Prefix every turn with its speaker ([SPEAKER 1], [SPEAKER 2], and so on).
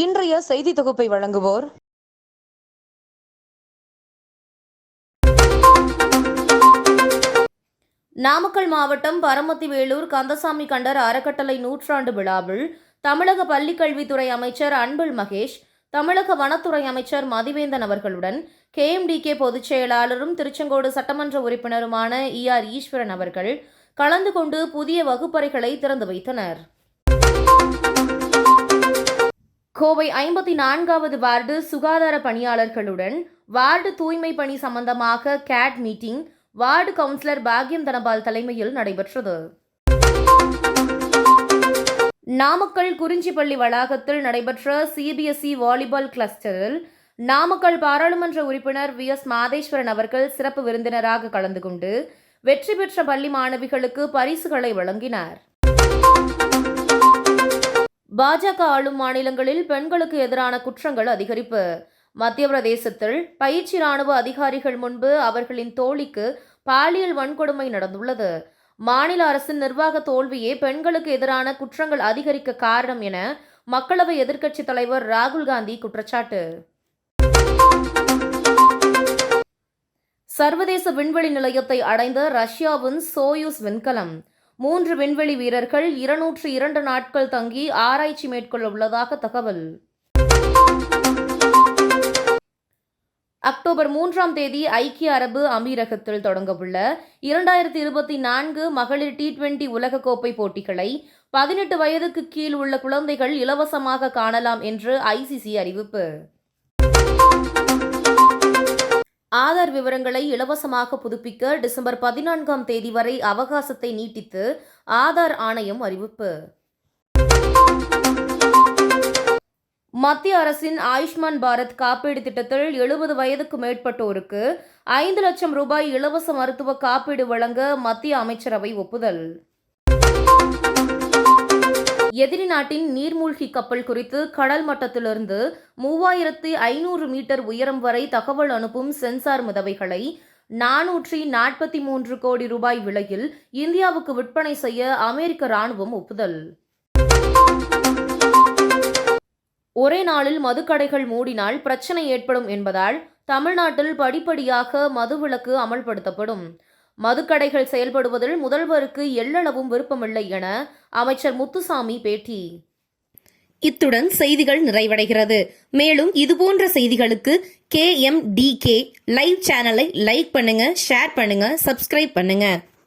[SPEAKER 1] இன்றைய செய்தி தொகுப்பை வழங்குவோர்.
[SPEAKER 2] நாமக்கல் மாவட்டம் பரமத்தி வேலூர் கந்தசாமி கண்டர் அறக்கட்டளை நூற்றாண்டு விழாவில் தமிழக பள்ளிக்கல்வித்துறை அமைச்சர் அன்பில் மகேஷ் தமிழக வனத்துறை அமைச்சர் மதிவேந்தன் அவர்களுடன் கேஎம்டிகே பொதுச் செயலாளரும் திருச்செங்கோடு சட்டமன்ற உறுப்பினருமான இ ஆர் ஈஸ்வரன் அவர்கள் கலந்து கொண்டு புதிய வகுப்பறைகளை திறந்து வைத்தனர். கோவை ஐம்பத்தி நான்காவது வார்டு சுகாதார பணியாளர்களுடன் வார்டு தூய்மை பணி சம்பந்தமாக கேட் மீட்டிங் வார்டு கவுன்சிலர் பாக்யம் தனபால் தலைமையில் நடைபெற்றது. நாமக்கல் குறிஞ்சிப்பள்ளி வளாகத்தில் நடைபெற்ற சிபிஎஸ்இ வாலிபால் கிளஸ்டரில் நாமக்கல் பாராளுமன்ற உறுப்பினர் வி எஸ் மாதேஸ்வரன் அவர்கள் சிறப்பு விருந்தினராக கலந்து கொண்டு வெற்றி பெற்ற பள்ளி மாணவிகளுக்கு பரிசுகளை வழங்கினார். பாஜக ஆளும் மாநிலங்களில் பெண்களுக்கு எதிரான குற்றங்கள் அதிகரிப்பு. மத்திய பிரதேசத்தில் பயிற்சி ராணுவ அதிகாரிகள் முன்பு அவர்களின் தோழிக்கு பாலியல் வன்கொடுமை நடந்துள்ளது. மாநில அரசின் நிர்வாக தோல்வியே பெண்களுக்கு எதிரான குற்றங்கள் அதிகரிக்க காரணம் என மக்களவை எதிர்க்கட்சித் தலைவர் ராகுல் காந்தி குற்றச்சாட்டு. சர்வதேச விண்வெளி நிலையத்தை அடைந்த ரஷ்யாவின் சோயூஸ் விண்கலம். மூன்று விண்வெளி வீரர்கள் இருநூற்று இரண்டு நாட்கள் தங்கி ஆராய்ச்சி மேற்கொள்ள உள்ளதாக தகவல். அக்டோபர் மூன்றாம் தேதி ஐக்கிய அரபு அமீரகத்தில் தொடங்கவுள்ள இரண்டாயிரத்தி இருபத்தி நான்கு மகளிர் டி டுவெண்டி உலகக்கோப்பை போட்டிகளை பதினெட்டு வயதுக்கு கீழ் உள்ள குழந்தைகள் இலவசமாக காணலாம் என்று ஐசிசி அறிவிப்பு. ஆதார் விவரங்களை இலவசமாக புதுப்பிக்க டிசம்பர் பதினான்காம் தேதி வரை அவகாசத்தை நீட்டித்து ஆதார் ஆணையம் அறிவிப்பு. மத்திய அரசின் ஆயுஷ்மான் பாரத் காப்பீடு திட்டத்தில் எழுபது வயதுக்கு மேற்பட்டோருக்கு ஐந்து லட்சம் ரூபாய் இலவச மருத்துவ காப்பீடு வழங்க மத்திய அமைச்சரவை ஒப்புதல். எதிரி நாட்டின் நீர்மூழ்கி கப்பல் குறித்து கடல் மட்டத்திலிருந்து மூவாயிரத்தி ஐநூறு மீட்டர் உயரம் வரை தகவல் அனுப்பும் சென்சார் மிதவைகளை நானூற்றி நாற்பத்தி மூன்று கோடி ரூபாய் விலையில் இந்தியாவுக்கு விற்பனை செய்ய அமெரிக்க ராணுவம் ஒப்புதல். ஒரே நாளில் மதுக்கடைகள் மூடினால் பிரச்சனை ஏற்படும் என்பதால் தமிழ்நாட்டில் படிப்படியாக மதுவிலக்கு அமல்படுத்தப்படும். மதுக்கடைகள் செயல்படுவதில் முதல்வருக்கு எள்ளளவும் விருப்பமில்லை என அமைச்சர் முத்துசாமி பேட்டி. இத்துடன் செய்திகள் நிறைவடைகிறது. மேலும் இதுபோன்ற செய்திகளுக்கு K M D K live சேனலை லைக் பண்ணுங்க ஷேர் பண்ணுங்க சப்ஸ்கிரைப் பண்ணுங்க.